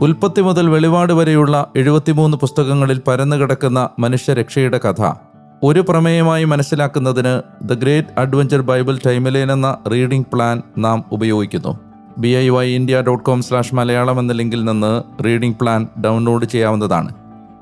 ഉൽപ്പത്തി മുതൽ വെളിപാട് വരെയുള്ള എഴുപത്തിമൂന്ന് പുസ്തകങ്ങളിൽ പരന്നു കിടക്കുന്ന മനുഷ്യരക്ഷയുടെ കഥ. ഒരു പ്രമേയമായി മനസ്സിലാക്കുന്നതിന് the great adventure Bible timeline എന്ന റീഡിംഗ് പ്ലാൻ നാം ഉപയോഗിക്കുന്നു. B I Y India dot com slash Malayalam എന്ന ലിങ്കിൽ നിന്ന് റീഡിംഗ് പ്ലാൻ ഡൗൺലോഡ് ചെയ്യാവുന്നതാണ്.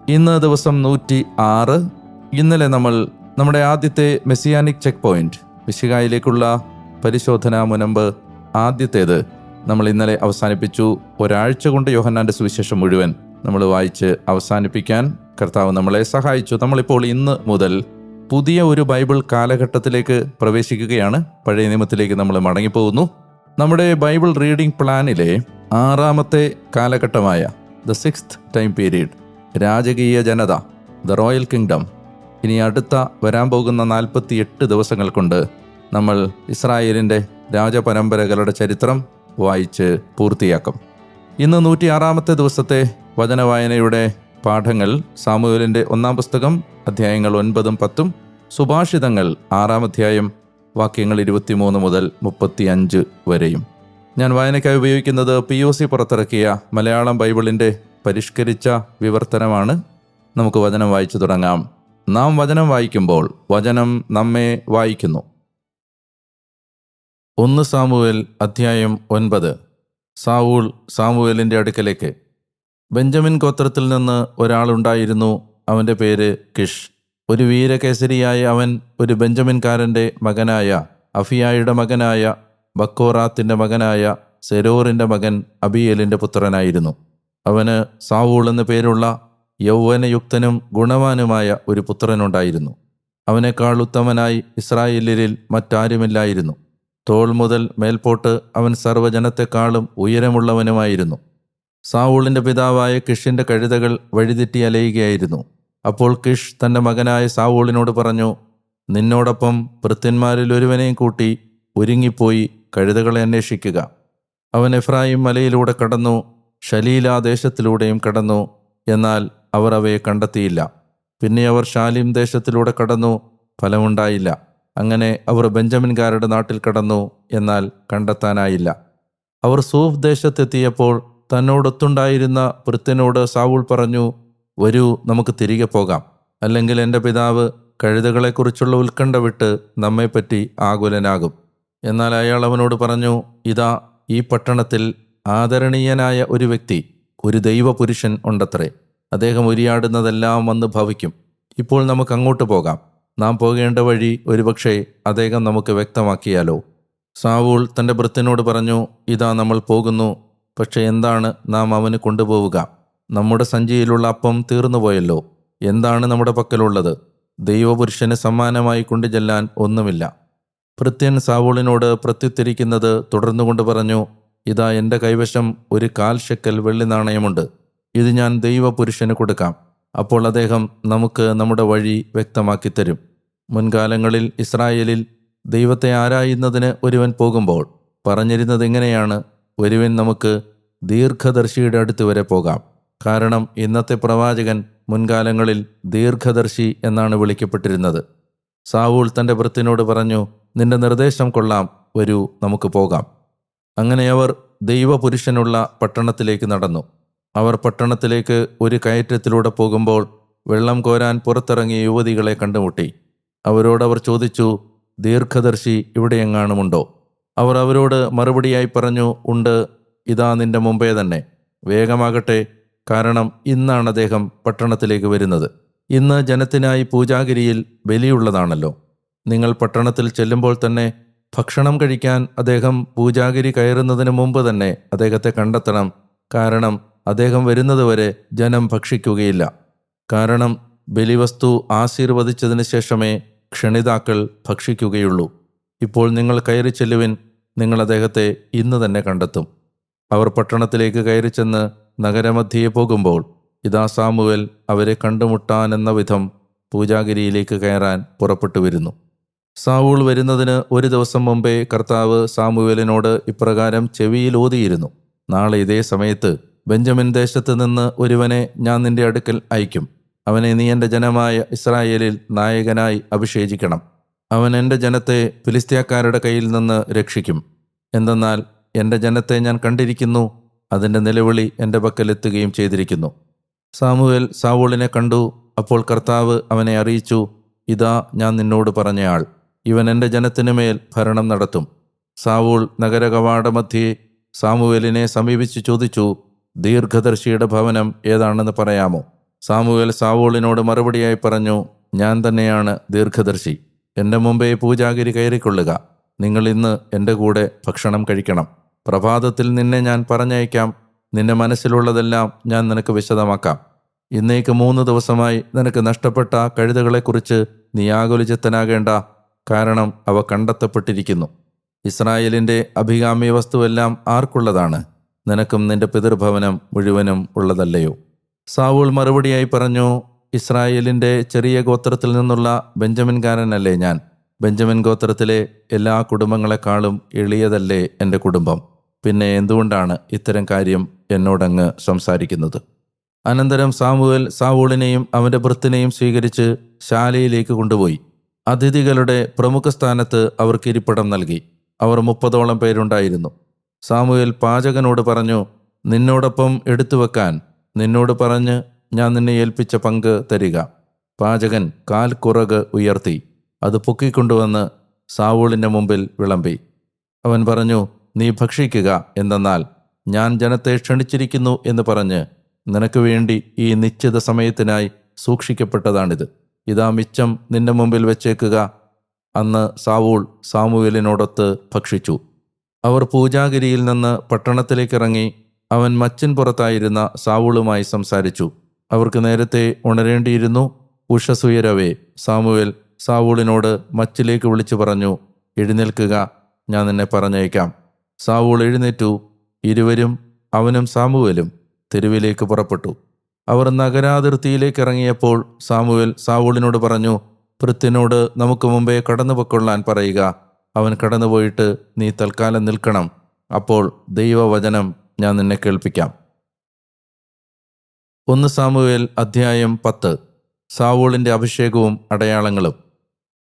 ഇന്ന് ദിവസം നൂറ്റി ആറ് ഇന്നലെ നമ്മൾ നമ്മുടെ ആദ്യത്തെ മെസ്സിയാനിക് ചെക്ക് പോയിന്റ് മിശികായിലേക്കുള്ള പരിശോധനാ മുനമ്പ് ആദ്യത്തേത് നമ്മൾ ഇന്നലെ അവസാനിപ്പിച്ചു. ഒരാഴ്ച കൊണ്ട് യോഹന്നാന്റെ സുവിശേഷം മുഴുവൻ നമ്മൾ വായിച്ച് അവസാനിപ്പിക്കാൻ കർത്താവ് നമ്മളെ സഹായിച്ചു. നമ്മളിപ്പോൾ ഇന്ന് മുതൽ പുതിയ ഒരു ബൈബിൾ കാലഘട്ടത്തിലേക്ക് പ്രവേശിക്കുകയാണ്. പഴയ നിയമത്തിലേക്ക് നമ്മൾ മടങ്ങിപ്പോകുന്നു. നമ്മുടെ ബൈബിൾ റീഡിംഗ് പ്ലാനിലെ ആറാമത്തെ കാലഘട്ടമായ ദ സിക്സ്ത് ടൈം പീരീഡ് രാജകീയ ജനത ദ റോയൽ കിങ്ഡം ഇനി അടുത്ത വരാൻ പോകുന്ന നാൽപ്പത്തി എട്ട് ദിവസങ്ങൾ കൊണ്ട് നമ്മൾ ഇസ്രായേലിന്റെ രാജപരമ്പരകളുടെ ചരിത്രം വായിച്ച് പൂർത്തിയാക്കും. ഇന്ന് നൂറ്റിയാറാമത്തെ ദിവസത്തെ വചനവായനയുടെ പാഠങ്ങൾ സാമുവേലിന്റെ ഒന്നാം പുസ്തകം അധ്യായങ്ങൾ ഒൻപതും പത്തും സുഭാഷിതങ്ങൾ ആറാം അധ്യായം വാക്യങ്ങൾ ഇരുപത്തിമൂന്ന് മുതൽ മുപ്പത്തിയഞ്ച് വരെയും. ഞാൻ വായനയ്ക്കായി ഉപയോഗിക്കുന്നത് പി ഒ സി പുറത്തിറക്കിയ മലയാളം ബൈബിളിന്റെ പരിഷ്കരിച്ച വിവർത്തനമാണ്. നമുക്ക് വചനം വായിച്ചു തുടങ്ങാം. നാം വചനം വായിക്കുമ്പോൾ വചനം നമ്മെ വായിക്കുന്നു. ഒന്ന് സാമുവേൽ അധ്യായം ഒൻപത്. സാവൂൾ സാമുവേലിന്റെ അടുക്കലേക്ക്. ബെഞ്ചമിൻ ഗോത്രത്തിൽ നിന്ന് ഒരാളുണ്ടായിരുന്നു അവന്റെ പേര് കിഷ്. ഒരു വീരകേസരിയായ അവൻ ഒരു ബെഞ്ചമിൻകാരന്റെ മകനായ അഫിയായുടെ മകനായ ബക്കോറാത്തിന്റെ മകനായ സെരോറിന്റെ മകൻ അബിയേലിന്റെ പുത്രനായിരുന്നു. അവന് സാവൂൾ എന്നു പേരുള്ള യൗവനയുക്തനും ഗുണവാനുമായ ഒരു പുത്രനുണ്ടായിരുന്നു. അവനേക്കാൾ ഉത്തമനായി ഇസ്രായേലിൽ മറ്റാരുമില്ലായിരുന്നു. തോൾ മുതൽ മേൽപോട്ട് അവൻ സർവജനത്തെക്കാളും ഉയരമുള്ളവനുമായിരുന്നു. സാവൂളിന്റെ പിതാവായ കിഷിന്റെ കഴുതകൾ വഴിതെറ്റി അലയുകയായിരുന്നു. അപ്പോൾ കിഷ് തന്റെ മകനായ സാവൂളിനോട് പറഞ്ഞു നിന്നോടൊപ്പം ഭൃത്യന്മാരിൽ ഒരുവനെയും കൂട്ടി ഒരുങ്ങിപ്പോയി കഴുതകളെ അന്വേഷിക്കുക. അവൻ എഫ്രായിം മലയിലൂടെ കടന്നു ഷലീല ദേശത്തിലൂടെയും കടന്നു എന്നാൽ അവർ അവയെ കണ്ടെത്തിയില്ല. പിന്നെ അവർ ഷാലിം ദേശത്തിലൂടെ കടന്നു ഫലമുണ്ടായില്ല. അങ്ങനെ അവർ ബെഞ്ചമിൻകാരുടെ നാട്ടിൽ കടന്നു എന്നാൽ കണ്ടെത്താനായില്ല. അവർ സൂഫ് ദേശത്തെത്തിയപ്പോൾ തന്നോടൊത്തുണ്ടായിരുന്ന വൃത്തിനോട് സാവൂൾ പറഞ്ഞു വരൂ നമുക്ക് തിരികെ പോകാം. അല്ലെങ്കിൽ എന്റെ പിതാവ് കഴുതകളെക്കുറിച്ചുള്ള ഉത്കണ്ഠ വിട്ട് നമ്മെപ്പറ്റി ആകുലനാകും. എന്നാൽ അയാൾ അവനോട് പറഞ്ഞു ഇതാ ഈ പട്ടണത്തിൽ ആദരണീയനായ ഒരു വ്യക്തി ഒരു ദൈവപുരുഷൻ ഉണ്ടത്രേ. അദ്ദേഹം ഉരിയാടുന്നതെല്ലാം വന്ന് ഭവിക്കും. ഇപ്പോൾ നമുക്ക് അങ്ങോട്ട് പോകാം. നാം പോകേണ്ട വഴി ഒരുപക്ഷെ അദ്ദേഹം നമുക്ക് വ്യക്തമാക്കിയാലോ. സാവൂൾ തന്റെ ഭൃത്യനോട് പറഞ്ഞു ഇതാ നമ്മൾ പോകുന്നു പക്ഷെ എന്താണ് നാം അവന് കൊണ്ടുപോവുക? നമ്മുടെ സഞ്ചിയിലുള്ള അപ്പം തീർന്നുപോയല്ലോ എന്താണ് നമ്മുടെ പക്കലുള്ളത്? ദൈവപുരുഷന് സമ്മാനമായി കൊണ്ടുചെല്ലാൻ ഒന്നുമില്ല. ഭൃത്യൻ സാവൂളിനോട് പ്രത്യുത്തരിക്കുന്നത് തുടർന്നുകൊണ്ട് പറഞ്ഞു ഇതാ എന്റെ കൈവശം ഒരു കാൽ ശക്കൽ വെള്ളി നാണയമുണ്ട്. ഇത് ഞാൻ ദൈവപുരുഷന് കൊടുക്കാം. അപ്പോൾ അദ്ദേഹം നമുക്ക് നമ്മുടെ വഴി വ്യക്തമാക്കി തരും. മുൻകാലങ്ങളിൽ ഇസ്രായേലിൽ ദൈവത്തെ ആരായുന്നതിന് ഒരുവൻ പോകുമ്പോൾ പറഞ്ഞിരുന്നത് എങ്ങനെയാണ് ഒരുവൻ നമുക്ക് ദീർഘദർശിയുടെ അടുത്ത് വരെ പോകാം. കാരണം ഇന്നത്തെ പ്രവാചകൻ മുൻകാലങ്ങളിൽ ദീർഘദർശി എന്നാണ് വിളിക്കപ്പെട്ടിരുന്നത്. സാവൂൾ തന്റെ വൃത്തിനോട് പറഞ്ഞു നിന്റെ നിർദ്ദേശം കൊള്ളാം വരൂ നമുക്ക് പോകാം. അങ്ങനെ അവർ ദൈവപുരുഷനുള്ള പട്ടണത്തിലേക്ക് നടന്നു. അവർ പട്ടണത്തിലേക്ക് ഒരു കയറ്റത്തിലൂടെ പോകുമ്പോൾ വെള്ളം കോരാൻ പുറത്തിറങ്ങിയ യുവതികളെ കണ്ടുമുട്ടി. അവരോടവർ ചോദിച്ചു ദീർഘദർശി ഇവിടെ എങ്ങാണുമുണ്ടോ? അവർ അവരോട് മറുപടിയായി പറഞ്ഞു ഉണ്ട് ഇതാ നിന്റെ മുമ്പേ തന്നെ. വേഗമാകട്ടെ കാരണം ഇന്നാണ് അദ്ദേഹം പട്ടണത്തിലേക്ക് വരുന്നത്. ഇന്ന് ജനത്തിനായി പൂജാഗിരിയിൽ ബലിയുള്ളതാണല്ലോ. നിങ്ങൾ പട്ടണത്തിൽ ചെല്ലുമ്പോൾ തന്നെ ഭക്ഷണം കഴിക്കാൻ അദ്ദേഹം പൂജാഗിരി കയറുന്നതിന് മുമ്പ് തന്നെ അദ്ദേഹത്തെ കണ്ടെത്തണം. കാരണം അദ്ദേഹം വരുന്നതുവരെ ജനം ഭക്ഷിക്കുകയില്ല. കാരണം ബലിവസ്തു ആശീർവദിച്ചതിന് ശേഷമേ ക്ഷണിതാക്കൾ ഭക്ഷിക്കുകയുള്ളൂ. ഇപ്പോൾ നിങ്ങൾ കയറി ചെല്ലുവിൻ നിങ്ങൾ അദ്ദേഹത്തെ ഇന്ന് തന്നെ കണ്ടെത്തും. അവർ പട്ടണത്തിലേക്ക് കയറി ചെന്ന് നഗരമധ്യയെ പോകുമ്പോൾ ഇതാ സാമുവൽ അവരെ കണ്ടുമുട്ടാനെന്ന വിധം പൂജാഗിരിയിലേക്ക് കയറാൻ പുറപ്പെട്ടു വരുന്നു. സാവൂൾ വരുന്നതിന് ഒരു ദിവസം മുമ്പേ കർത്താവ് സാമുവേലിനോട് ഇപ്രകാരം ചെവിയിൽ ഓതിയിരുന്നു നാളെ ഇതേ സമയത്ത് ബെഞ്ചമിൻ ദേശത്ത് നിന്ന് ഒരുവനെ ഞാൻ നിന്റെ അടുക്കൽ അയക്കും അവനെ നീ എന്റെ ജനമായ ഇസ്രായേലിൽ നായകനായി അഭിഷേചിക്കണം. അവൻ എന്റെ ജനത്തെ ഫിലിസ്തീയക്കാരുടെ കയ്യിൽ നിന്ന് രക്ഷിക്കും. എന്തെന്നാൽ എന്റെ ജനത്തെ ഞാൻ കണ്ടിരിക്കുന്നു അതിന്റെ നിലവിളി എന്റെ പക്കലെത്തുകയും ചെയ്തിരിക്കുന്നു. സാമുവേൽ സാവോളിനെ കണ്ടു അപ്പോൾ കർത്താവ് അവനെ അറിയിച്ചു ഇതാ ഞാൻ നിന്നോട് പറഞ്ഞയാൾ ഇവൻ എന്റെ ജനത്തിനുമേൽ ഭരണം നടത്തും. സാവൂൾ നഗരകവാടമധ്യേ സാമുവേലിനെ സമീപിച്ചു ചോദിച്ചു ദീർഘദർശിയുടെ ഭവനം ഏതാണെന്ന് പറയാമോ? സാമുവേൽ സാവോളിനോട് മറുപടിയായി പറഞ്ഞു ഞാൻ തന്നെയാണ് ദീർഘദർശി. എന്റെ മുമ്പേ പൂജാഗിരി കയറിക്കൊള്ളുക. നിങ്ങൾ ഇന്ന് എന്റെ കൂടെ ഭക്ഷണം കഴിക്കണം. പ്രഭാതത്തിൽ നിന്നെ ഞാൻ പറഞ്ഞയക്കാം. നിന്റെ മനസ്സിലുള്ളതെല്ലാം ഞാൻ നിനക്ക് വിശദമാക്കാം. ഇന്നേക്ക് മൂന്ന് ദിവസമായി നിനക്ക് നഷ്ടപ്പെട്ട കഴുതകളെക്കുറിച്ച് നീ ആകുലചിത്തനാകേണ്ട. കാരണം അവ കണ്ടെത്തപ്പെട്ടിരിക്കുന്നു. ഇസ്രായേലിന്റെ അഭികാമ്യ വസ്തുവെല്ലാം ആർക്കുള്ളതാണ്? നിനക്കും നിന്റെ പിതൃഭവനം മുഴുവനും ഉള്ളതല്ലയോ? സാവൂൾ മറുപടിയായി പറഞ്ഞു ഇസ്രായേലിന്റെ ചെറിയ ഗോത്രത്തിൽ നിന്നുള്ള ബെഞ്ചമിൻകാരനല്ലേ ഞാൻ? ബെഞ്ചമിൻ ഗോത്രത്തിലെ എല്ലാ കുടുംബങ്ങളെക്കാളും എളിയതല്ലേ എന്റെ കുടുംബം? പിന്നെ എന്തുകൊണ്ടാണ് ഇത്തരം കാര്യം എന്നോടങ്ങ് സംസാരിക്കുന്നത്? അനന്തരം സാമുവൽ സാവൂളിനെയും അവന്റെ ഭൃത്തിനെയും സ്വീകരിച്ച് ശാലയിലേക്ക് കൊണ്ടുപോയി. അതിഥികളുടെ പ്രമുഖ സ്ഥാനത്ത് അവർക്ക് ഇരിപ്പിടം നൽകി. അവർ മുപ്പതോളം പേരുണ്ടായിരുന്നു. സാമുവേൽ പാചകനോട് പറഞ്ഞു നിന്നോടൊപ്പം എടുത്തു വെക്കാൻ. നിന്നോട് പറഞ്ഞ് ഞാൻ നിന്നെ ഏൽപ്പിച്ച പങ്ക് തരിക. പാചകൻ കാൽ കുറക് ഉയർത്തി. അത് പൊക്കിക്കൊണ്ടുവന്ന് സാവൂളിന്റെ മുമ്പിൽ വിളമ്പി. അവൻ പറഞ്ഞു നീ ഭക്ഷിക്കുക എന്തെന്നാൽ ഞാൻ ജനത്തെ ക്ഷണിച്ചിരിക്കുന്നു എന്ന് പറഞ്ഞ് നിനക്ക് വേണ്ടി ഈ നിശ്ചിത സമയത്തിനായി സൂക്ഷിക്കപ്പെട്ടതാണിത്. ഇതാ മിച്ചം നിന്റെ മുമ്പിൽ വെച്ചേക്കുക. അന്ന് സാവൂൾ സാമുവേലിനോടൊത്ത് ഭക്ഷിച്ചു. അവർ പൂജാഗിരിയിൽ നിന്ന് പട്ടണത്തിലേക്കിറങ്ങി അവൻ മച്ചിൻ പുറത്തായിരുന്ന സാവൂളുമായി സംസാരിച്ചു. അവർക്ക് നേരത്തെ ഉണരേണ്ടിയിരുന്നു ഉഷസുയരവേ സാമുവേൽ സാവൂളിനോട് മച്ചിലേക്ക് വിളിച്ചു പറഞ്ഞു എഴുന്നേൽക്കുക ഞാൻ നിന്നെ പറഞ്ഞേക്കാം സാവൂൾ എഴുന്നേറ്റു. ഇരുവരും അവനും സാമുവേലും തെരുവിലേക്ക് പുറപ്പെട്ടു. അവർ നഗരാതിർത്തിയിലേക്ക് ഇറങ്ങിയപ്പോൾ സാമുവേൽ സാവൂളിനോട് പറഞ്ഞു പൃഥ്വിനോട് നമുക്ക് മുമ്പേ കടന്നു പൊക്കൊള്ളാൻ പറയുക അവൻ കടന്നുപോയിട്ട് നീ തൽക്കാലം നിൽക്കണം. അപ്പോൾ ദൈവവചനം ഞാൻ നിന്നെ കേൾപ്പിക്കാം. ഒന്ന് സാമുവേൽ അധ്യായം പത്ത്. സാവൂളിന്റെ അഭിഷേകവും അടയാളങ്ങളും.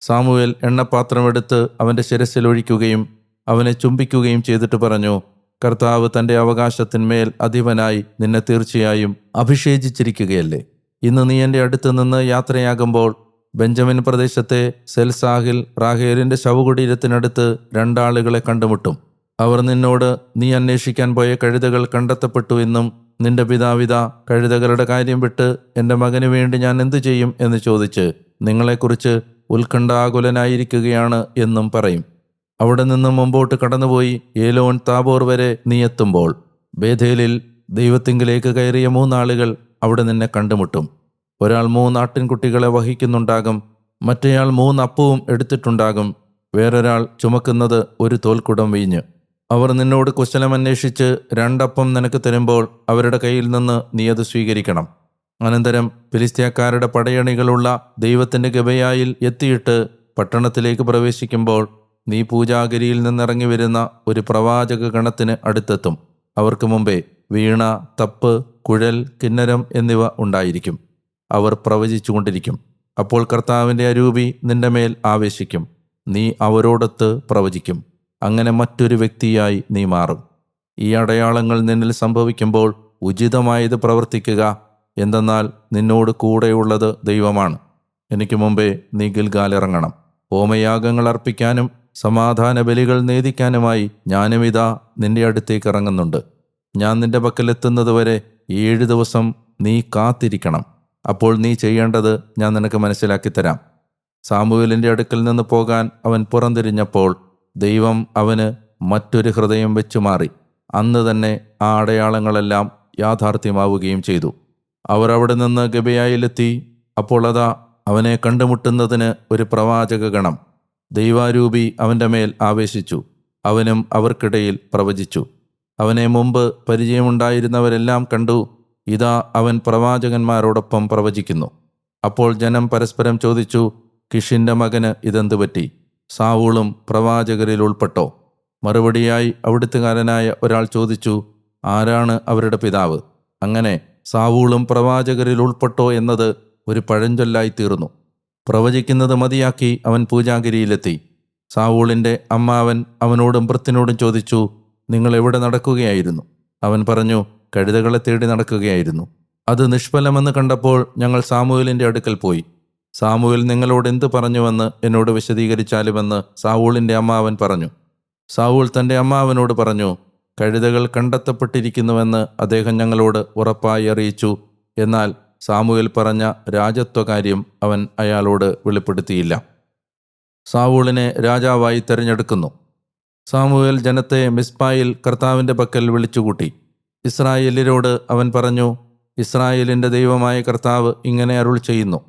സാമുവേൽ എണ്ണപാത്രമെടുത്ത് അവന്റെ ശിരസിൽ ഒഴിക്കുകയും അവനെ ചുംബിക്കുകയും ചെയ്തിട്ട് പറഞ്ഞു കർത്താവ് തന്റെ അവകാശത്തിന്മേൽ അധിപനായി നിന്നെ തീർച്ചയായും അഭിഷേചിച്ചിരിക്കുകയല്ലേ? ഇന്ന് നീ എന്റെ അടുത്ത് നിന്ന് യാത്രയാകുമ്പോൾ ബെഞ്ചമിൻ പ്രദേശത്തെ സെൽസാഹിൽ റാഹേലിന്റെ ശവകുടീരത്തിനടുത്ത് രണ്ടാളുകളെ കണ്ടുമുട്ടും. അവർ നിന്നോട് നീ അന്വേഷിക്കാൻ പോയ കഴുതകൾ കണ്ടെത്തപ്പെട്ടു എന്നും നിന്റെ പിതാവിത കഴുതകളുടെ കാര്യം വിട്ട് എന്റെ മകന് വേണ്ടി ഞാൻ എന്തു ചെയ്യും? എന്ന് ചോദിച്ച് നിങ്ങളെക്കുറിച്ച് ഉത്കണ്ഠാകുലനായിരിക്കുകയാണ് എന്നും പറയും. അവിടെ നിന്നും മുമ്പോട്ട് കടന്നുപോയി ഏലോൺ താബോർ വരെ നീ എത്തുമ്പോൾ ബേധേലിൽ ദൈവത്തിങ്കിലേക്ക് കയറിയ മൂന്നാളുകൾ അവിടെ നിന്നെ കണ്ടുമുട്ടും. ഒരാൾ മൂന്ന് ആട്ടിൻകുട്ടികളെ വഹിക്കുന്നുണ്ടാകും മറ്റേയാൾ മൂന്ന് അപ്പവും എടുത്തിട്ടുണ്ടാകും. വേറൊരാൾ ചുമക്കുന്നത് ഒരു തോൽക്കുടം വീഞ്ഞ്. അവർ നിന്നോട് കുശലം അന്വേഷിച്ച് രണ്ടപ്പം നിനക്ക് തരുമ്പോൾ അവരുടെ കയ്യിൽ നിന്ന് നീ അത് സ്വീകരിക്കണം. അനന്തരം ഫിലിസ്തീയക്കാരുടെ പടയണികളുള്ള ദൈവത്തിന്റെ ഗബയായിൽ എത്തിയിട്ട് പട്ടണത്തിലേക്ക് പ്രവേശിക്കുമ്പോൾ നീ പൂജാഗിരിയിൽ നിന്നിറങ്ങി വരുന്ന ഒരു പ്രവാചക ഗണത്തിന് അടുത്തെത്തും. അവർക്ക് മുമ്പേ വീണ തപ്പ് കുഴൽ കിന്നരം എന്നിവ ഉണ്ടായിരിക്കും. അവർ പ്രവചിച്ചുകൊണ്ടിരിക്കും. അപ്പോൾ കർത്താവിന്റെ അരൂപി നിന്റെ മേൽ ആവേശിക്കും. നീ അവരോടൊത്ത് പ്രവചിക്കും. അങ്ങനെ മറ്റൊരു വ്യക്തിയായി നീ മാറും. ഈ അടയാളങ്ങൾ നിന്നിൽ സംഭവിക്കുമ്പോൾ ഉചിതമായത് പ്രവർത്തിക്കുക എന്തെന്നാൽ നിന്നോട് കൂടെയുള്ളത് ദൈവമാണ്. എനിക്ക് മുമ്പേ നീ ഗിൽഗാലിറങ്ങണം ഹോമയാഗങ്ങൾ അർപ്പിക്കാനും സമാധാന ബലികൾ നേദിക്കാനുമായി ഞാനും ഇതാ നിന്റെ അടുത്തേക്ക് ഇറങ്ങുന്നുണ്ട്. ഞാൻ നിന്റെ പക്കലെത്തുന്നതുവരെ ഏഴ് ദിവസം നീ കാത്തിരിക്കണം. അപ്പോൾ നീ ചെയ്യേണ്ടത് ഞാൻ നിനക്ക് മനസ്സിലാക്കി തരാം. സാമുവേലിന്റെ അടുക്കൽ നിന്ന് പോകാൻ അവൻ പുറംതിരിഞ്ഞപ്പോൾ ദൈവം അവന് മറ്റൊരു ഹൃദയം വെച്ചു മാറി. അന്ന് തന്നെ ആ അടയാളങ്ങളെല്ലാം യാഥാർത്ഥ്യമാവുകയും ചെയ്തു. അവർ അവിടെ നിന്ന് ഗബയായിലെത്തി. അപ്പോൾ അതാ അവനെ കണ്ടുമുട്ടുന്നതിന് ഒരു പ്രവാചക ഗണം ദൈവാരൂപി അവന്റെ മേൽ ആവേശിച്ചു. അവനും അവർക്കിടയിൽ പ്രവചിച്ചു. അവനെ മുമ്പ് പരിചയമുണ്ടായിരുന്നവരെല്ലാം കണ്ടു. ഇതാ അവൻ പ്രവാചകന്മാരോടൊപ്പം പ്രവചിക്കുന്നു. അപ്പോൾ ജനം പരസ്പരം ചോദിച്ചു കിഷിന്റെ മകന് ഇതെന്തു പറ്റി? സാവൂളും പ്രവാചകരിൽ ഉൾപ്പെട്ടോ? മറുപടിയായി അവിടുത്തുകാരനായ ഒരാൾ ചോദിച്ചു ആരാണ് അവരുടെ പിതാവ്? അങ്ങനെ സാവൂളും പ്രവാചകരിൽ ഉൾപ്പെട്ടോ എന്നത് ഒരു പഴഞ്ചൊല്ലായി തീർന്നു പ്രവചിക്കുന്നത് മതിയാക്കി അവൻ പൂജാഗിരിയിലെത്തി. സാവൂളിന്റെ അമ്മാവൻ അവനോടും വൃത്തിനോടും ചോദിച്ചു നിങ്ങൾ എവിടെ നടക്കുകയായിരുന്നു? അവൻ പറഞ്ഞു കഴുതകളെ തേടി നടക്കുകയായിരുന്നു. അത് നിഷ്ഫലമെന്ന് കണ്ടപ്പോൾ ഞങ്ങൾ സാമുവേലിന്റെ അടുക്കൽ പോയി. സാമുവേൽ നിങ്ങളോട് എന്ത് പറഞ്ഞുവെന്ന് എന്നോട് വിശദീകരിച്ചാലുമെന്ന് സാവൂളിന്റെ അമ്മാവൻ പറഞ്ഞു. സാവൂൾ തന്റെ അമ്മാവനോട് പറഞ്ഞു കഴുതകൾ കണ്ടെത്തപ്പെട്ടിരിക്കുന്നുവെന്ന് അദ്ദേഹം ഞങ്ങളോട് ഉറപ്പായി അറിയിച്ചു. എന്നാൽ സാമുവേൽ പറഞ്ഞ രാജത്വകാര്യം അവൻ അയാളോട് വെളിപ്പെടുത്തിയില്ല. സാവൂളിനെ രാജാവായി തെരഞ്ഞെടുക്കുന്നു. സാമുവേൽ ജനത്തെ മിസ്പായിൽ കർത്താവിന്റെ പക്കൽ വിളിച്ചുകൂട്ടി. ഇസ്രായേലിനോട് അവൻ പറഞ്ഞു ഇസ്രായേലിന്റെ ദൈവമായ കർത്താവ് ഇങ്ങനെ അരുൾ ചെയ്യുന്നു.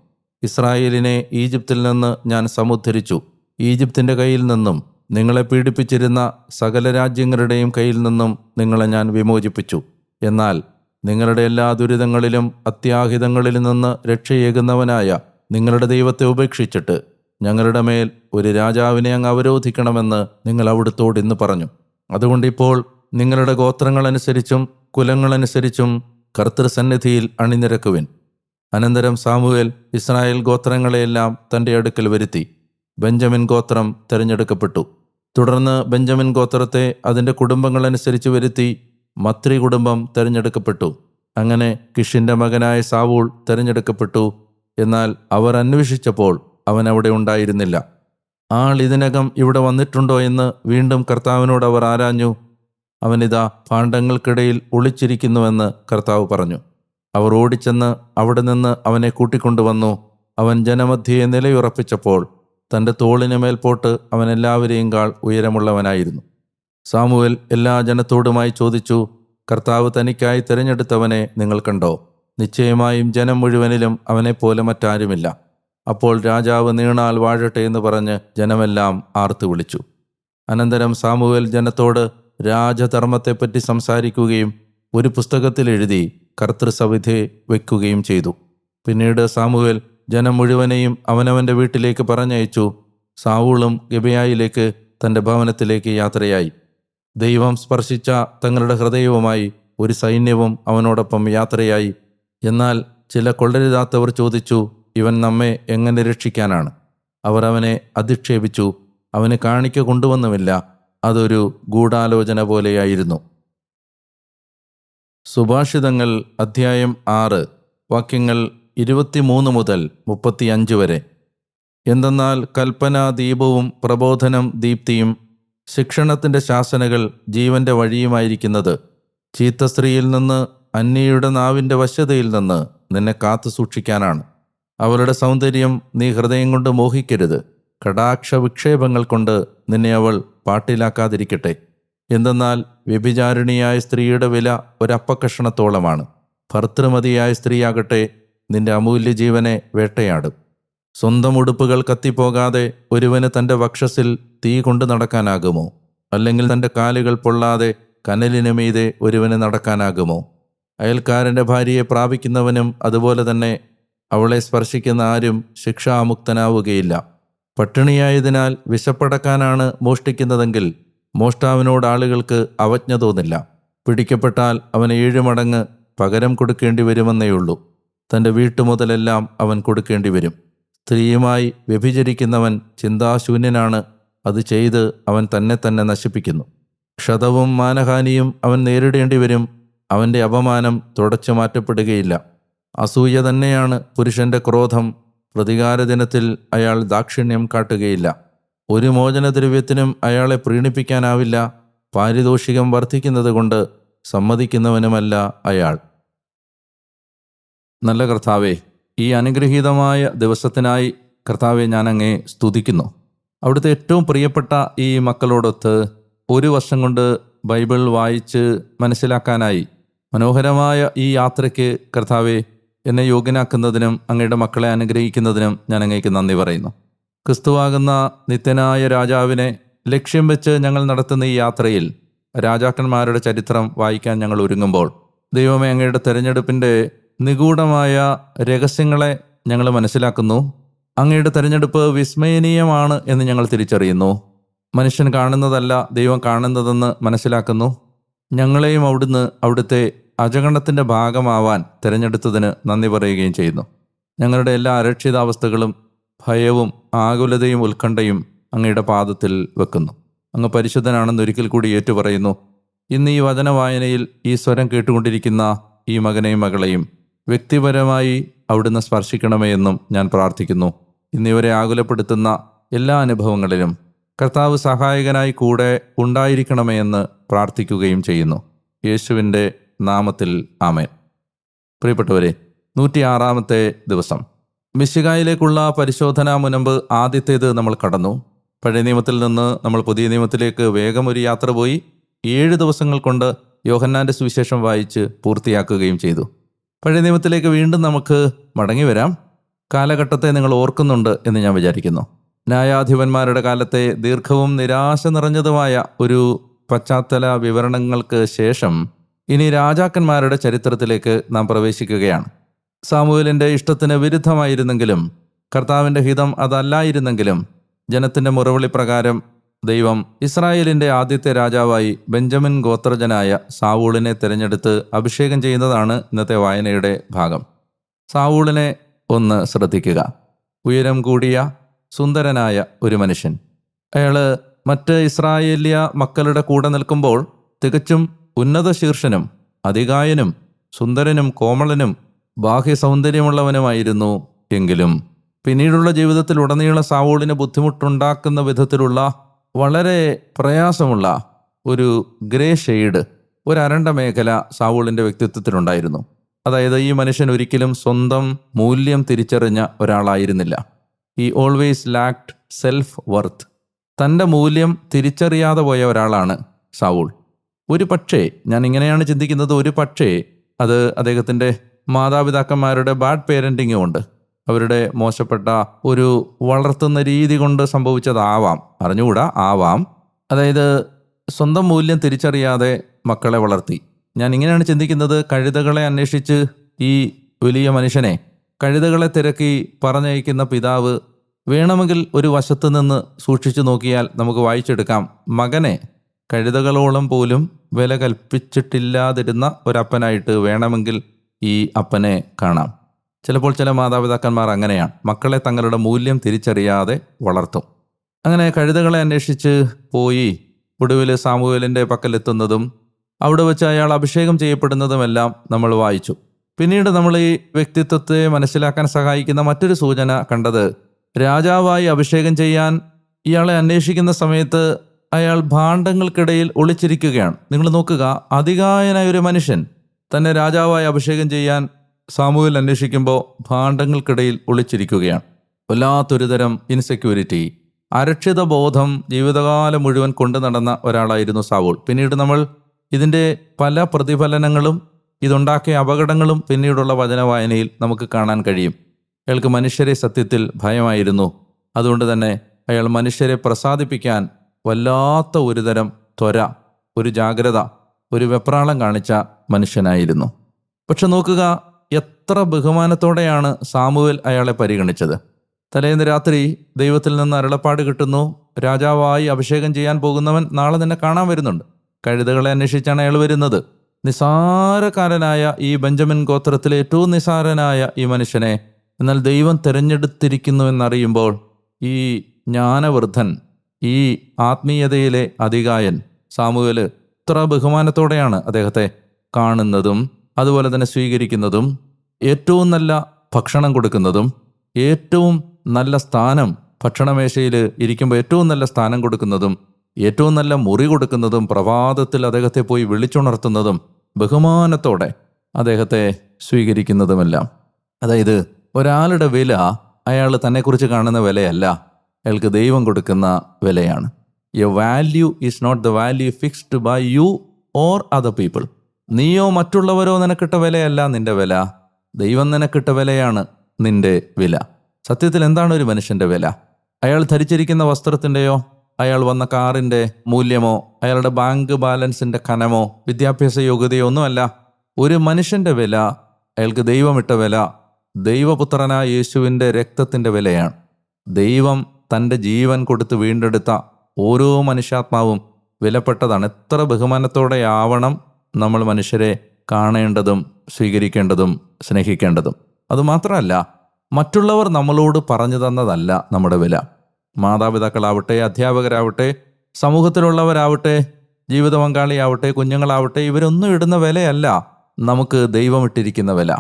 ഇസ്രായേലിനെ ഈജിപ്തിൽ നിന്ന് ഞാൻ സമുദ്ധരിച്ചു. ഈജിപ്തിന്റെ കയ്യിൽ നിന്നും നിങ്ങളെ പീഡിപ്പിച്ചിരുന്ന സകല രാജ്യങ്ങളുടെയും കയ്യിൽ നിന്നും നിങ്ങളെ ഞാൻ വിമോചിപ്പിച്ചു. എന്നാൽ നിങ്ങളുടെ എല്ലാ ദുരിതങ്ങളിലും അത്യാഹിതങ്ങളിൽ നിന്ന് രക്ഷയേകുന്നവനായ നിങ്ങളുടെ ദൈവത്തെ ഉപേക്ഷിച്ചിട്ട് ഞങ്ങളുടെ മേൽ ഒരു രാജാവിനെ അങ്ങ് അവരോധിക്കണമെന്ന് നിങ്ങൾ അവിടുത്തോട് ഇന്ന് പറഞ്ഞു. അതുകൊണ്ടിപ്പോൾ നിങ്ങളുടെ ഗോത്രങ്ങളനുസരിച്ചും കുലങ്ങളനുസരിച്ചും കർത്തൃസന്നിധിയിൽ അണിനിരക്കുവിൻ. അനന്തരം സാമുവേൽ ഇസ്രായേൽ ഗോത്രങ്ങളെയെല്ലാം തന്റെ അടുക്കൽ വരുത്തി. ബെഞ്ചമിൻ ഗോത്രം തിരഞ്ഞെടുക്കപ്പെട്ടു. തുടർന്ന് ബെഞ്ചമിൻ ഗോത്രത്തെ അതിന്റെ കുടുംബങ്ങളനുസരിച്ച് വരുത്തി മത്രി കുടുംബം തിരഞ്ഞെടുക്കപ്പെട്ടു. അങ്ങനെ കിഷിന്റെ മകനായ സാവൂൾ തിരഞ്ഞെടുക്കപ്പെട്ടു. എന്നാൽ അവർ അന്വേഷിച്ചപ്പോൾ അവൻ അവിടെ ഉണ്ടായിരുന്നില്ല. ആൾ ഇതിനകം ഇവിടെ വന്നിട്ടുണ്ടോ എന്ന് വീണ്ടും കർത്താവിനോട് അവർ ആരാഞ്ഞു. അവനിതാ പാണ്ഡങ്ങൾക്കിടയിൽ ഒളിച്ചിരിക്കുന്നുവെന്ന് കർത്താവ് പറഞ്ഞു. അവർ ഓടിച്ചെന്ന് അവിടെ നിന്ന് അവനെ കൂട്ടിക്കൊണ്ടുവന്നു. അവൻ ജനമധ്യയെ നിലയുറപ്പിച്ചപ്പോൾ തന്റെ തോളിന് മേൽപോട്ട് അവൻ എല്ലാവരെയും കാൾ ഉയരമുള്ളവനായിരുന്നു. സാമുവൽ എല്ലാ ജനത്തോടുമായി ചോദിച്ചു കർത്താവ് തനിക്കായി തിരഞ്ഞെടുത്തവനെ നിങ്ങൾ കണ്ടോ? നിശ്ചയമായും ജനം മുഴുവനിലും അവനെപ്പോലെ മറ്റാരുമില്ല. അപ്പോൾ രാജാവ് നീണാൽ വാഴട്ടെ എന്ന് പറഞ്ഞ് ജനമെല്ലാം ആർത്തു വിളിച്ചു. അനന്തരം സാമുവേൽ ജനത്തോട് രാജധർമ്മത്തെപ്പറ്റി സംസാരിക്കുകയും ഒരു പുസ്തകത്തിൽ എഴുതി കർത്തൃസവിധി വയ്ക്കുകയും ചെയ്തു. പിന്നീട് സാമുവേൽ ജനം മുഴുവനെയും അവനവന്റെ വീട്ടിലേക്ക് പറഞ്ഞയച്ചു. സാവൂളും ഗബയായിലേക്ക് തന്റെ ഭവനത്തിലേക്ക് യാത്രയായി. ദൈവം സ്പർശിച്ച തങ്ങളുടെ ഹൃദയവുമായി ഒരു സൈന്യവും അവനോടൊപ്പം യാത്രയായി. എന്നാൽ ചില കൊള്ളരുതാത്തവർ ചോദിച്ചു ഇവൻ നമ്മെ എങ്ങനെ രക്ഷിക്കാനാണ്? അവർ അവനെ അധിക്ഷേപിച്ചു അവന് കാണിക്ക കൊണ്ടുവന്നുമില്ല. അതൊരു ഗൂഢാലോചന പോലെയായിരുന്നു. സുഭാഷിതങ്ങൾ അധ്യായം ആറ് വാക്യങ്ങൾ ഇരുപത്തിമൂന്ന് മുതൽ മുപ്പത്തിയഞ്ച് വരെ. എന്തെന്നാൽ കൽപ്പന ദീപവും പ്രബോധനം ദീപ്തിയും ശിക്ഷണത്തിന്റെ ശാസനകൾ ജീവന്റെ വഴിയുമായിരിക്കുന്നത്. ചീത്ത സ്ത്രീയിൽ നിന്ന് അന്യയുടെ നാവിന്റെ വശ്യതയിൽ നിന്ന് നിന്നെ കാത്തു സൂക്ഷിക്കാനാണ്. അവളുടെ സൗന്ദര്യം നീ ഹൃദയം കൊണ്ട് മോഹിക്കരുത്. കടാക്ഷ വിക്ഷേപങ്ങൾ കൊണ്ട് നിന്നെ അവൾ പാട്ടിലാക്കാതിരിക്കട്ടെ. എന്തെന്നാൽ വ്യഭിചാരിണിയായ സ്ത്രീയുടെ വില ഒരപ്പക്കഷണത്തോളമാണ്. ഭർത്തൃമതിയായ സ്ത്രീയാകട്ടെ നിന്റെ അമൂല്യ ജീവനെ വേട്ടയാടും. സ്വന്തം ഉടുപ്പുകൾ കത്തിപ്പോകാതെ ഒരുവന് തന്റെ വക്ഷസിൽ തീ കൊണ്ടു നടക്കാനാകുമോ? അല്ലെങ്കിൽ തന്റെ കാലുകൾ പൊള്ളാതെ കനലിനു മീതെ ഒരുവന് നടക്കാനാകുമോ? അയൽക്കാരന്റെ ഭാര്യയെ പ്രാപിക്കുന്നവനും അതുപോലെ തന്നെ അവളെ സ്പർശിക്കുന്ന ആരും ശിക്ഷാമുക്തനാവുകയില്ല. പട്ടിണിയായതിനാൽ വിശപ്പടക്കാനാണ് മോഷ്ടിക്കുന്നതെങ്കിൽ മോഷ്ടാവിനോട് ആളുകൾക്ക് അവജ്ഞ തോന്നില്ല. പിടിക്കപ്പെട്ടാൽ അവന് ഏഴ് മടങ്ങ് പകരം കൊടുക്കേണ്ടി വരുമെന്നേയുള്ളൂ. തന്റെ വീട്ടുമുതലെല്ലാം അവൻ കൊടുക്കേണ്ടി വരും. സ്ത്രീയുമായി വ്യഭിചരിക്കുന്നവൻ ചിന്താശൂന്യനാണ്. അത് ചെയ്ത് അവൻ തന്നെ തന്നെ നശിപ്പിക്കുന്നു. ക്ഷതവും മാനഹാനിയും അവൻ നേരിടേണ്ടി വരും. അവന്റെ അപമാനം തുടച്ചു മാറ്റപ്പെടുകയില്ല. അസൂയ തന്നെയാണ് പുരുഷന്റെ ക്രോധം. പ്രതികാര ദിനത്തിൽ അയാൾ ദാക്ഷിണ്യം കാട്ടുകയില്ല. ഒരു മോചനദ്രവ്യത്തിനും അയാളെ പ്രീണിപ്പിക്കാനാവില്ല. പാരിതോഷികം വർദ്ധിക്കുന്നത് കൊണ്ട് സമ്മതിക്കുന്നവനുമല്ല അയാൾ. നല്ല കർത്താവേ ഈ അനുഗ്രഹീതമായ ദിവസത്തിനായി കർത്താവെ ഞാൻ അങ്ങേ സ്തുതിക്കുന്നു. അവിടുത്തെ ഏറ്റവും പ്രിയപ്പെട്ട ഈ മക്കളോടൊത്ത് ഒരു വർഷം കൊണ്ട് ബൈബിൾ വായിച്ച് മനസ്സിലാക്കാനായി മനോഹരമായ ഈ യാത്രയ്ക്ക് കർത്താവെ എന്നെ യോഗ്യനാക്കുന്നതിനും അങ്ങയുടെ മക്കളെ അനുഗ്രഹിക്കുന്നതിനും ഞാൻ അങ്ങേക്ക് നന്ദി പറയുന്നു. ക്രിസ്തുവാകുന്ന നിത്യനായ രാജാവിനെ ലക്ഷ്യം വെച്ച് ഞങ്ങൾ നടത്തുന്ന ഈ യാത്രയിൽ രാജാക്കന്മാരുടെ ചരിത്രം വായിക്കാൻ ഞങ്ങൾ ഒരുങ്ങുമ്പോൾ ദൈവമേ അങ്ങയുടെ തെരഞ്ഞെടുപ്പിന്റെ നിഗൂഢമായ രഹസ്യങ്ങളെ ഞങ്ങൾ മനസ്സിലാക്കുന്നു. അങ്ങയുടെ തെരഞ്ഞെടുപ്പ് വിസ്മയനീയമാണ് എന്ന് ഞങ്ങൾ തിരിച്ചറിയുന്നു. മനുഷ്യൻ കാണുന്നതല്ല ദൈവം കാണുന്നതെന്ന് മനസ്സിലാക്കുന്നു. ഞങ്ങളെയും അവിടുന്ന് അവിടുത്തെ അജഗണത്തിന്റെ ഭാഗമാവാൻ തിരഞ്ഞെടുത്തതിന് നന്ദി പറയുകയും ചെയ്യുന്നു. ഞങ്ങളുടെ എല്ലാ അരക്ഷിതാവസ്ഥകളും ഭയവും ആകുലതയും ഉത്കണ്ഠയും അങ്ങയുടെ പാദത്തിൽ വെക്കുന്നു. അങ്ങ് പരിശുദ്ധനാണെന്ന് ഒരിക്കൽ കൂടി ഏറ്റുപറയുന്നു. ഇന്ന് ഈ വചന വായനയിൽ ഈ സ്വരം കേട്ടുകൊണ്ടിരിക്കുന്ന ഈ മകനെയും മകളെയും വ്യക്തിപരമായി അവിടുന്ന് സ്പർശിക്കണമേ എന്നും ഞാൻ പ്രാർത്ഥിക്കുന്നു. ഇന്നിവരെ ആകുലപ്പെടുത്തുന്ന എല്ലാ അനുഭവങ്ങളിലും കർത്താവ് സഹായകനായി കൂടെ ഉണ്ടായിരിക്കണമേ എന്ന് പ്രാർത്ഥിക്കുകയും ചെയ്യുന്നു. യേശുവിന്റെ നാമത്തിൽ ആമേൻ. പ്രിയപ്പെട്ടവരെ നൂറ്റിയാറാമത്തെ ദിവസം. മിശികായിലേക്കുള്ള പരിശോധന മുനമ്പ് ആദ്യത്തേത് നമ്മൾ കടന്നു. പഴയ നിയമത്തിൽ നിന്ന് നമ്മൾ പുതിയ നിയമത്തിലേക്ക് വേഗം ഒരു യാത്ര പോയി ഏഴ് ദിവസങ്ങൾ കൊണ്ട് യോഹന്നാന്റെ സുവിശേഷം വായിച്ച് പൂർത്തിയാക്കുകയും ചെയ്തു. പഴയ നിയമത്തിലേക്ക് വീണ്ടും നമുക്ക് മടങ്ങി വരാം. കാലഘട്ടത്തെ നിങ്ങൾ ഓർക്കുന്നുണ്ട് എന്ന് ഞാൻ വിചാരിക്കുന്നു. ന്യായാധിപന്മാരുടെ കാലത്തെ ദീർഘവും നിരാശ നിറഞ്ഞതുമായ ഒരു പശ്ചാത്തല വിവരണങ്ങൾക്ക് ശേഷം ഇനി രാജാക്കന്മാരുടെ ചരിത്രത്തിലേക്ക് നാം പ്രവേശിക്കുകയാണ്. സാമൂഹലിന്റെ ഇഷ്ടത്തിന് വിരുദ്ധമായിരുന്നെങ്കിലും കർത്താവിന്റെ ഹിതം അതല്ലായിരുന്നെങ്കിലും ജനത്തിന്റെ മുറവിളി പ്രകാരം ദൈവം ഇസ്രായേലിന്റെ ആദ്യത്തെ രാജാവായി ബെഞ്ചമിൻ ഗോത്രജനായ സാവൂളിനെ തിരഞ്ഞെടുത്ത് അഭിഷേകം ചെയ്യുന്നതാണ് ഇന്നത്തെ വായനയുടെ ഭാഗം. സാവൂളിനെ ഒന്ന് ശ്രദ്ധിക്കുക. ഉയരം കൂടിയ സുന്ദരനായ ഒരു മനുഷ്യൻ. അയാൾ മറ്റ് ഇസ്രായേലിയ മക്കളുടെ കൂടെ നിൽക്കുമ്പോൾ തികച്ചും ഉന്നത ശീർഷനും അതികായനും സുന്ദരനും കോമളനും ബാഹ്യ സൗന്ദര്യമുള്ളവനുമായിരുന്നു എങ്കിലും. പിന്നീടുള്ള ജീവിതത്തിൽ ഉടനീള സാവൂളിന് ബുദ്ധിമുട്ടുണ്ടാക്കുന്ന വിധത്തിലുള്ള വളരെ പ്രയാസമുള്ള ഒരു ഗ്രേ ഷെയ്ഡ് ഒരു അരണ്ട മേഖല സാവൂളിന്റെ വ്യക്തിത്വത്തിലുണ്ടായിരുന്നു. അതായത് ഈ മനുഷ്യൻ ഒരിക്കലും സ്വന്തം മൂല്യം തിരിച്ചറിഞ്ഞ ഒരാളായിരുന്നില്ല. ഈ ഓൾവേസ് ലാക്ട് സെൽഫ് വർത്ത് തന്റെ മൂല്യം തിരിച്ചറിയാതെ പോയ ഒരാളാണ് സാവൂൾ. ഒരു പക്ഷേ ഞാൻ ഇങ്ങനെയാണ് ചിന്തിക്കുന്നത് ഒരു പക്ഷേ അത് അദ്ദേഹത്തിന്റെ മാതാപിതാക്കന്മാരുടെ ബാഡ് പേരന്റിങ് കൊണ്ട് അവരുടെ മോശപ്പെട്ട ഒരു വളർത്തുന്ന രീതി കൊണ്ട് സംഭവിച്ചതാവാം. അറിഞ്ഞുകൂടാ ആവാം. അതായത് സ്വന്തം മൂല്യം തിരിച്ചറിയാതെ മക്കളെ വളർത്തി. ഞാൻ ഇങ്ങനെയാണ് ചിന്തിക്കുന്നത് കഴുതകളെ അന്വേഷിച്ച് ഈ വലിയ മനുഷ്യനെ കഴുതകളെ തിരക്കി പറഞ്ഞയക്കുന്ന പിതാവ് വേണമെങ്കിൽ ഒരു വശത്ത് നിന്ന് സൂക്ഷിച്ചു നോക്കിയാൽ നമുക്ക് വായിച്ചെടുക്കാം മകനെ കഴുതകളോളം പോലും വില കൽപ്പിച്ചിട്ടില്ലാതിരുന്ന ഒരപ്പനായിട്ട് വേണമെങ്കിൽ ഈ അപ്പനെ കാണാം. ചിലപ്പോൾ ചില മാതാപിതാക്കന്മാർ അങ്ങനെയാണ്. മക്കളെ തങ്ങളുടെ മൂല്യം തിരിച്ചറിയാതെ വളർത്തും. അങ്ങനെ കഴുതകളെ അന്വേഷിച്ച് പോയി ഒടുവിൽ സാമൂഹ്യലിന്റെ പക്കലെത്തുന്നതും അവിടെ വെച്ച് അയാൾ അഭിഷേകം ചെയ്യപ്പെടുന്നതുമെല്ലാം നമ്മൾ വായിച്ചു. പിന്നീട് നമ്മൾ ഈ വ്യക്തിത്വത്തെ മനസ്സിലാക്കാൻ സഹായിക്കുന്ന മറ്റൊരു സൂചന കണ്ടത് രാജാവായി അഭിഷേകം ചെയ്യാൻ ഇയാളെ അന്വേഷിക്കുന്ന സമയത്ത് അയാൾ ഭാണ്ഡങ്ങൾക്കിടയിൽ ഒളിച്ചിരിക്കുകയാണ്. നിങ്ങൾ നോക്കുക അധികായനായ ഒരു മനുഷ്യൻ തന്നെ രാജാവായി അഭിഷേകം ചെയ്യാൻ സാമൂഹിൽ അന്വേഷിക്കുമ്പോൾ ഭാണ്ഡങ്ങൾക്കിടയിൽ ഒളിച്ചിരിക്കുകയാണ്. വല്ലാത്തൊരു തരം ഇൻസെക്യൂരിറ്റി അരക്ഷിത ബോധം ജീവിതകാലം മുഴുവൻ കൊണ്ടു നടന്ന ഒരാളായിരുന്നു സാവൂൾ. പിന്നീട് നമ്മൾ ഇതിന്റെ പല പ്രതിഫലനങ്ങളും ഇതുണ്ടാക്കിയ അപകടങ്ങളും പിന്നീടുള്ള വചന വായനയിൽ നമുക്ക് കാണാൻ കഴിയും. അയാൾക്ക് മനുഷ്യരെ സത്യത്തിൽ ഭയമായിരുന്നു. അതുകൊണ്ട് തന്നെ അയാൾ മനുഷ്യരെ പ്രസാദിപ്പിക്കാൻ വല്ലാത്ത ഒരു തരം ത്വര ഒരു ജാഗ്രത ഒരു വെപ്രാളം കാണിച്ച മനുഷ്യനായിരുന്നു. പക്ഷെ നോക്കുക എത്ര ബഹുമാനത്തോടെയാണ് സാമുവൽ അയാളെ പരിഗണിച്ചത്. തലേന്ന് രാത്രി ദൈവത്തിൽ നിന്ന് അരുളപ്പാട് കിട്ടുന്നു രാജാവായി അഭിഷേകം ചെയ്യാൻ പോകുന്നവൻ നാളെ നിന്നെ കാണാൻ വരുന്നുണ്ട്. കഴുതകളെ അന്വേഷിച്ചാണ് അയാൾ വരുന്നത്. നിസാരക്കാരനായ ഈ ബെഞ്ചമിൻ ഗോത്രത്തിലെ ഏറ്റവും നിസാരനായ ഈ മനുഷ്യനെ എന്നാൽ ദൈവം തിരഞ്ഞെടുത്തിരിക്കുന്നു എന്നറിയുമ്പോൾ ഈ ജ്ഞാനവൃദ്ധൻ ഈ ആത്മീയതയിലെ അധികായൻ സാമുവൽ ഇത്ര ബഹുമാനത്തോടെയാണ് അദ്ദേഹത്തെ കാണുന്നതും അതുപോലെ തന്നെ സ്വീകരിക്കുന്നതും ഏറ്റവും നല്ല ഭക്ഷണം കൊടുക്കുന്നതും ഏറ്റവും നല്ല സ്ഥാനം ഭക്ഷണമേശയിൽ ഇരിക്കുമ്പോൾ ഏറ്റവും നല്ല സ്ഥാനം കൊടുക്കുന്നതും ഏറ്റവും നല്ല മുറി കൊടുക്കുന്നതും പ്രഭാതത്തിൽ അദ്ദേഹത്തെ പോയി വിളിച്ചുണർത്തുന്നതും ബഹുമാനത്തോടെ അദ്ദേഹത്തെ സ്വീകരിക്കുന്നതുമെല്ലാം. അതായത് ഒരാളുടെ വില അയാൾ തന്നെക്കുറിച്ച് കാണുന്ന വിലയല്ല. അയാൾക്ക് ദൈവം കൊടുക്കുന്ന വിലയാണ്. A value is not the value fixed by you or other people നീയോ മറ്റുള്ളവരോ നിനക്കിട്ട വിലയല്ല നിന്റെ വില. ദൈവം നിനക്കിട്ട വിലയാണ് നിന്റെ വില. സത്യത്തിൽ എന്താണ് ഒരു മനുഷ്യന്റെ വില? അയാൾ ധരിച്ചിരിക്കുന്ന വസ്ത്രത്തിന്റെയോ അയാൾ വന്ന കാറിന്റെ മൂല്യമോ അയാളുടെ ബാങ്ക് ബാലൻസിന്റെ കനമോ വിദ്യാഭ്യാസ യോഗ്യതയോ ഒന്നുമല്ല. ഒരു മനുഷ്യന്റെ വില അയാൾക്ക് ദൈവമിട്ട വില ദൈവപുത്രനായ യേശുവിന്റെ രക്തത്തിന്റെ വിലയാണ്. ദൈവം തന്റെ ജീവൻ കൊടുത്ത് വീണ്ടെടുത്ത ഓരോ മനുഷ്യാത്മാവും വിലപ്പെട്ടതാണ്. എത്ര ബഹുമാനത്തോടെയാവണം നമ്മൾ മനുഷ്യരെ കാണേണ്ടതും സ്വീകരിക്കേണ്ടതും സ്നേഹിക്കേണ്ടതും. അതുമാത്രമല്ല മറ്റുള്ളവർ നമ്മളോട് പറഞ്ഞു തന്നതല്ല നമ്മുടെ വില. മാതാപിതാക്കളാവട്ടെ അധ്യാപകരാവട്ടെ സമൂഹത്തിലുള്ളവരാവട്ടെ ജീവിത പങ്കാളിയാവട്ടെ കുഞ്ഞുങ്ങളാവട്ടെ ഇവരൊന്നും ഇടുന്ന വിലയല്ല നമുക്ക് ദൈവമിട്ടിരിക്കുന്ന വില.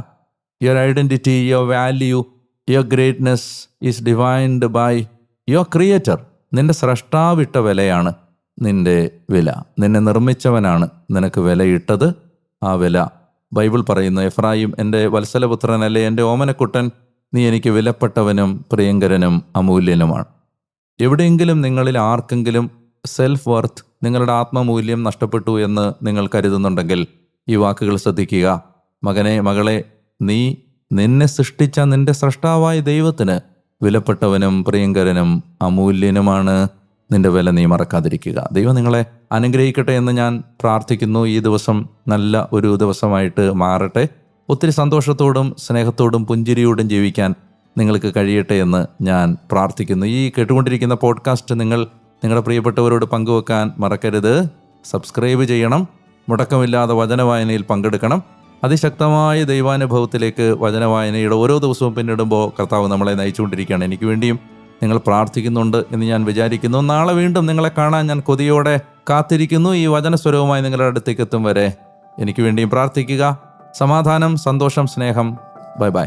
Your identity your value your greatness is divined by your creator നിന്റെ സ്രഷ്ടാവിട്ട വിലയാണ് നിന്റെ വില. നിന്നെ നിർമ്മിച്ചവനാണ് നിനക്ക് വിലയിട്ടത് ആ വില. ബൈബിൾ പറയുന്നു എഫ്രായിം എന്റെ വത്സലപുത്രനല്ലേ എന്റെ ഓമനക്കുട്ടൻ? നീ എനിക്ക് വിലപ്പെട്ടവനും പ്രിയങ്കരനും അമൂല്യനുമാണ്. എവിടെയെങ്കിലും നിങ്ങളിൽ ആർക്കെങ്കിലും സെൽഫ് വർത്ത് നിങ്ങളുടെ ആത്മമൂല്യം നഷ്ടപ്പെട്ടു എന്ന് നിങ്ങൾ കരുതുന്നുണ്ടെങ്കിൽ ഈ വാക്കുകൾ ശ്രദ്ധിക്കുക. മകനെ മകളെ നീ നിന്നെ സൃഷ്ടിച്ച നിന്റെ സൃഷ്ടാവായ ദൈവത്തിന് വിലപ്പെട്ടവനും പ്രിയങ്കരനും അമൂല്യനുമാണ്. നിന്റെ വില നീ മറക്കാതിരിക്കുക. ദൈവം നിങ്ങളെ അനുഗ്രഹിക്കട്ടെ എന്ന് ഞാൻ പ്രാർത്ഥിക്കുന്നു. ഈ ദിവസം നല്ല ഒരു ദിവസമായിട്ട് മാറട്ടെ. ഒത്തിരി സന്തോഷത്തോടും സ്നേഹത്തോടും പുഞ്ചിരിയോടും ജീവിക്കാൻ നിങ്ങൾക്ക് കഴിയട്ടെ എന്ന് ഞാൻ പ്രാർത്ഥിക്കുന്നു. ഈ കേട്ടുകൊണ്ടിരിക്കുന്ന പോഡ്കാസ്റ്റ് നിങ്ങൾ നിങ്ങളുടെ പ്രിയപ്പെട്ടവരോട് പങ്കുവെക്കാൻ മറക്കരുത്. സബ്സ്ക്രൈബ് ചെയ്യണം. മുടക്കമില്ലാതെ വചനവായനയിൽ പങ്കെടുക്കണം. അതിശക്തമായ ദൈവാനുഭവത്തിലേക്ക് വചനവായനയുടെ ഓരോ ദിവസവും പിന്നിടുമ്പോൾ കർത്താവ് നമ്മളെ നയിച്ചുകൊണ്ടിരിക്കുകയാണ്. എനിക്ക് വേണ്ടിയും നിങ്ങൾ പ്രാർത്ഥിക്കുന്നുണ്ട് എന്ന് ഞാൻ വിചാരിക്കുന്നു. നാളെ വീണ്ടും നിങ്ങളെ കാണാൻ ഞാൻ കൊതിയോടെ കാത്തിരിക്കുന്നു. ഈ വചനസ്വരവുമായി നിങ്ങളുടെ അടുത്തേക്ക് എത്തും വരെ എനിക്ക് വേണ്ടിയും പ്രാർത്ഥിക്കുക. സമാധാനം സന്തോഷം സ്നേഹം. Bye bye.